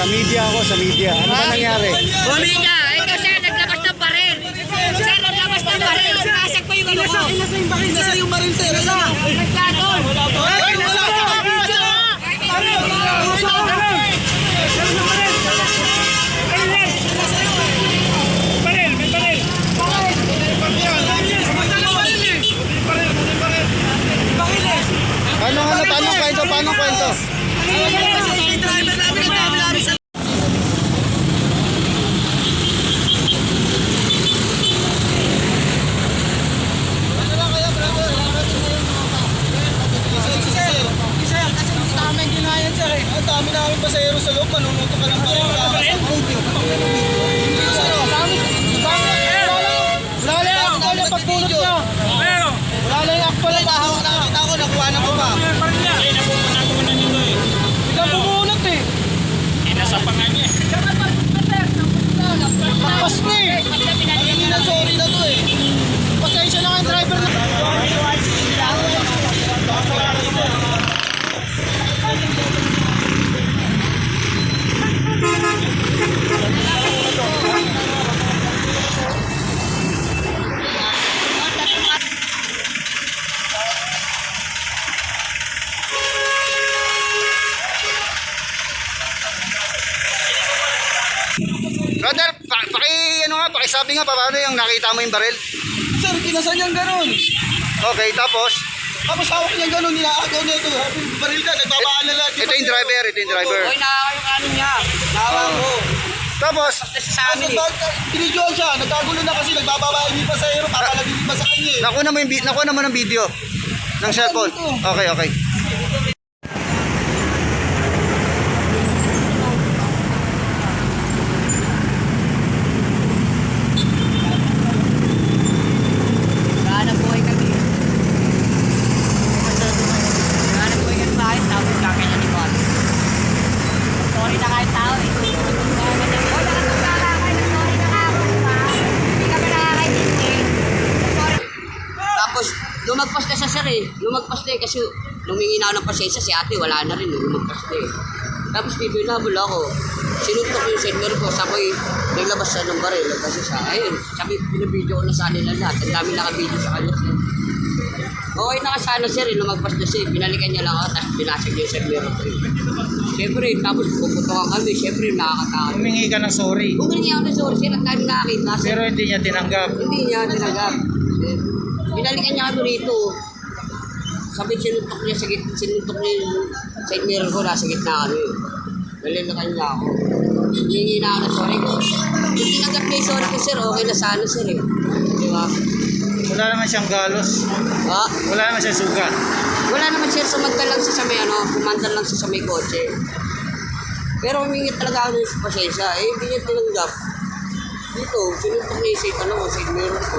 sa media. Ano ba nangyari? Bumika! Ito sir, naglabas ng baril! Sir, naglabas ng baril! Sinasag ko yung ano ko! Nasa yung baril, nasa yung baril, sir. Nasa. Nagkatol! Ay, wala ka. Paano ano? Paano kwento? Paano kwento? driver namin, ang dami namin sa Namin pasahero sa loob, manunuto ka lang baril. Wala na yung actual na pagpulot nyo. Wala na yung actual na pahawak nakakita ko, nakuha na ko pa. Ikaw bumunot eh. Lakas mo eh. Hindi na sorry na to eh. Pasensya na kayo driver na. Brother, pa paki nga, pakisabi nga paano yung nakita mo yung baril? Sir, kinasan niyang ganun. Okay, tapos Tapos hawak niyang ganun, nilakaw niya ito. Baril ka, nagbabaan na lahat. ito yung driver, ito yung driver. Uy, nakakayo niya! Nawa ko. Tapos Kasi eh! binidyoan siya, nagkagulo na kasi nagbababa, hindi pa sa hero, papalagin pa sa kanya eh. nakuha mo yung nakuha naman ng video ng cellphone. Okay, okay. Gahanap buhay kami. Gahanap buhay kami sa akin, tapos kakay na ni Juan. Sorry na kahit tao eh. Wala kang magkakakay na sorry na ako, di ba? Hindi kami nakakaintindi. Sorry. Tapos, lumagpas na siya sir eh. Lumagpas na eh kasi lumingi na ako ng pasensya si ate, wala na rin. Lumagpas na eh. Tapos dito inabol ako. Sinuntok yung sender ko, sabay naglabas siya ng baril. Kasi siya, ayun, sabi, binabideo ko na sa kanila lahat. Ang dami nakabideo sa kanya. sir. Okay na ka sana sir, eh, lumagpas na siya. eh. Binalikan niya lang ako, tapos binasag niya yung sender ko. eh. Siyempre, tapos puputokan kami, siyempre nakakatakot. Humingi ka ng sorry. Humingi ako ng sorry, sir, ang dami nakakita. Pero hindi niya tinanggap. Hindi niya tinanggap. Eh, Binalikan niya kami rito. Sabi sinuntok niya sa gitna, sinuntok niya yung side mirror ko, nasa gitna kami. Nalilakan niya ako. Humingi na ako sorry ko. Kung tinanggap niya sorry ko, sir, okay na sana, sir. Eh. Di ba? Wala naman siyang galos. Ah, Wala naman siyang sugat. wala naman, sir, sumantal lang siya sa may, ano, kumandal lang siya sa may kotse. Pero humingi talaga ako ng pasensya. Eh, hindi niya tinanggap. Dito, sinuntok niya yung side, ano, side mirror ko.